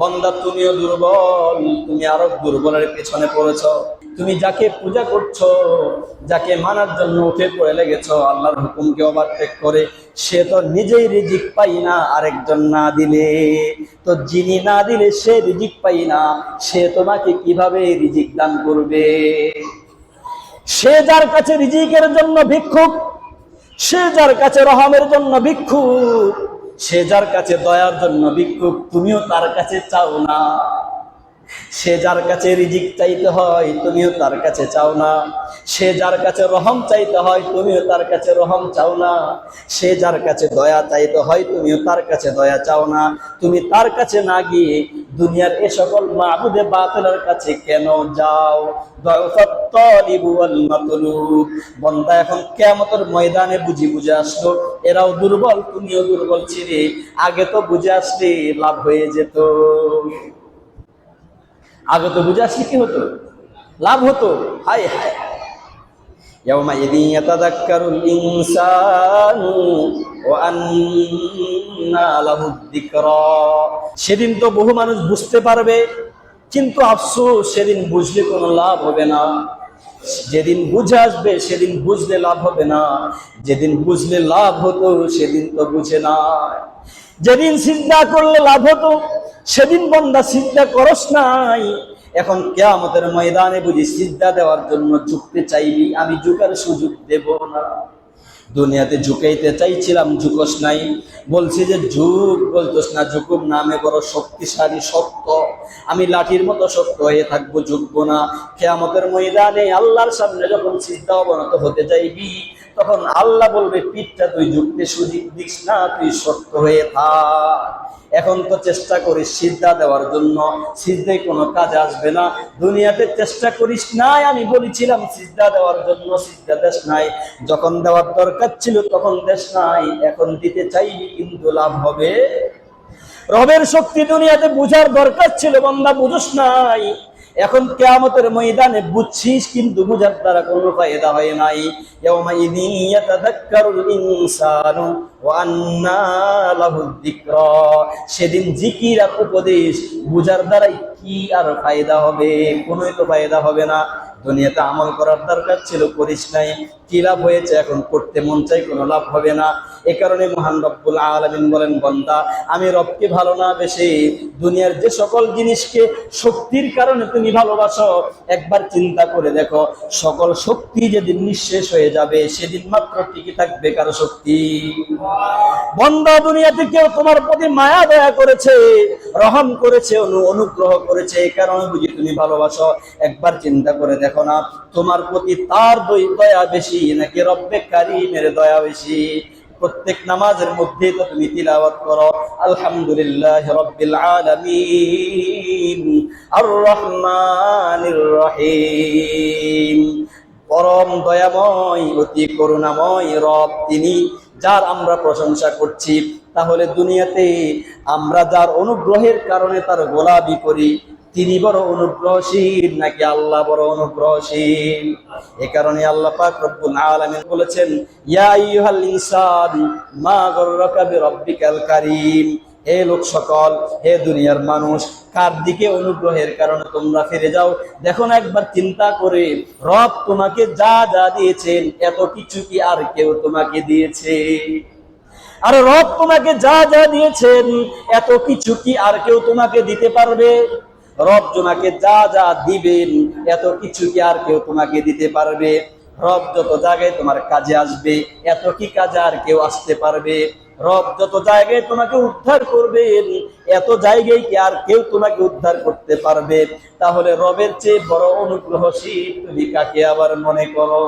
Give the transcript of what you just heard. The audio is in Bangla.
বন্দা, তুমিও দুর্বল, তুমি আরও দুর্বলের পেছনে পড়েছ। তুমি যাকে পূজা করছ, যাকে মানার জন্য উঠে পড়ে লেগেছ, আল্লাহর হুকুমকে ওভারটেক করে, সে তো নিজেই রিজিক পাই না, আরেকজন না দিলে। তো যিনি না দিলে সে রিজিক পাই না, সে তোমাকে কীভাবে রিজিক দান করবে? সে যার কাছে রিজিকের জন্য ভিক্ষুক, সে যার কাছে রহমের জন্য ভিক্ষুক সে যার কাছে দয়ার জন্য ভিক্ষুক তুমিও তার কাছে চাও না। সে যার কাছে রিজিক চাইতে হয়, তুমিও তার কাছে চাও না। সে যার কাছে রহম চাইতে হয়, তুমিও তার কাছে রহম চাও না। সে যার কাছে দয়া চাইতে হয়, তুমিও তার কাছে দয়া চাও না। তুমি তার কাছে না গিয়ে দুনিয়ার এ সকল মাহবুদে বাতিলের কাছে কেন যাও? বন্দা এখন কিয়ামতের ময়দানে বুঝি বুঝে আসলো, এরাও দুর্বল, তুমিও দুর্বল ছিলে। আগে তো বুঝে আসলে লাভ হয়ে যেত। আগে তো বুঝে আসলে কি হতো লাভ হতো হায় হায় يومئذ يتذكر الإنسان وأنى له الذكرى সেদিন তো বহু মানুষ বুঝতে পারবে কিন্তু আফসোস সেদিন বুঝলে কোনো লাভ হবে না যেদিন বুঝে আসবে সেদিন বুঝলে লাভ হবে না যেদিন বুঝলে লাভ হতো সেদিন তো বুঝে না যেদিন চিন্তা করলে লাভ হতো সেদিন বন্দা সিদ্ধা করস নাই। এখন কে কেয়ামতের ময়দানে বুঝি সিদ্ধা দেওয়ার জন্য ঝুঁকতে চাইলি আমি ঝুঁকার সুযোগ দেব না। দুনিয়াতে ঝুঁকাইতে চাইছিলাম, ঝুঁকস নাই। বলছি যে ঝুঁক, বলতোস না ঝুঁকুম নামে বড় শক্তিশালী শক্ত আমি লাঠির মতো শক্ত হয়ে থাকব, ঝুঁকবো না। কেয়ামতের ময়দানে আল্লাহর সামনে যখন সিদ্ধা অবনত হতে চাইবি তখন আল্লাহ বলবে, পিঠটা তুই ঝুঁকতে সুযোগ দিস না তুই শক্ত হয়ে থাক। এখন তো চেষ্টা করিস সিদ্ধা দেওয়ার জন্য সিদ্ধাই কোনো কাজে আসবে না। দুনিয়াতে চেষ্টা করিস নাই, আমি বলেছিলাম সিদ্ধা দেওয়ার জন্য সিদ্ধা দেশ নাই। যখন দেওয়ার দরকার ছিল তখন দেশ নাই, এখন দিতে চাইবি কিন্তু লাভ হবে। রবের শক্তি দুনিয়াতে বুঝার দরকার ছিল, বন্দা বুঝোস নাই। এখন কেয়ামতের ময়দানে বুঝছিস কিন্তু বুঝার দ্বারা কোনো ফায়দা হয় নাই। সেদিন জিকির আর উপদেশ বুঝার দ্বারাই কি আর ফায়দা হবে? কোনোই তো ফায়দা হবে না। দুনিয়াতে আমল করার দরকার ছিল, করিস নাই। কি লাভ হয়েছে? এখন করতে মন চাই, কোনো লাভ হবে না। এ কারণে মহান রব্বুল আলামিন বলেন, বন্দা, আমি রবকে ভালো না বেশি। দুনিয়ার যে সকল জিনিসকে শক্তির কারণে তুমি ভালোবাসো, একবার চিন্তা করে দেখো, সকল শক্তি যেদিন নিঃশেষ হয়ে যাবে, সেদিন মাত্র টিকে থাকবে কারও শক্তি। বন্দা, দুনিয়াতে কেউ তোমার প্রতি মায়া দয়া করেছে, রহম করেছে, অনু- অনুগ্রহ করেছে এই কারণে বুঝি তুমি ভালোবাসো। একবার চিন্তা করে দেখো না, তোমার প্রতি তার দয়া বেশি, নাকি রব্বে কারিমের দয়া বেশি? প্রত্যেক নামাজের মধ্যে তো তুমি তিলাওয়াত করো। আলহামদুলিল্লাহ রব্বিল আলামিন। আর রহমানির রহিম। পরম দয়াময়, অতি করুণাময় রব তিনি, যার আমরা প্রশংসা করছি। তাহলে দুনিয়াতে আমরা যার অনুগ্রহের কারণে তার গোলামি করি তিনি বড় অনুগ্রহশীল, নাকি আল্লাহ বড় অনুগ্রহশীল? এ কারণে আল্লাহ পাক রব্বুল আলামিন বলেছেন, ইয়া আইয়ুহাল ইনসান, মা গররাকা বিরাব্বিকাল কারীম। হে লোক সকল, হে দুনিয়ার মানুষ, কার দিকে অনুগ্রহের কারণে তোমরা ফিরে যাও? দেখো না একবার চিন্তা করে, রব তোমাকে যা যা দিয়েছেন, এত কিছু কি আর কেউ তোমাকে দিয়েছে? আর রব তোমাকে যা যা দিয়েছেন, এত কিছু কি আর কেউ তোমাকে দিতে পারবে? রব তোমাকে যা যা দিবেন, এত কিছু কি আর কেউ তোমাকে দিতে পারবে? রব যত জায়গায় তোমার কাজে আসবে, এত কি কাজে আর কেউ আসতে পারবে? রব যত জায়গায় তোমাকে উদ্ধার করবেন, এত জায়গায় কি আর কেউ তোমাকে উদ্ধার করতে পারবে? তাহলে রবের চেয়ে বড় অনুগ্রহশীল তুমি কাকে আবার মনে করো?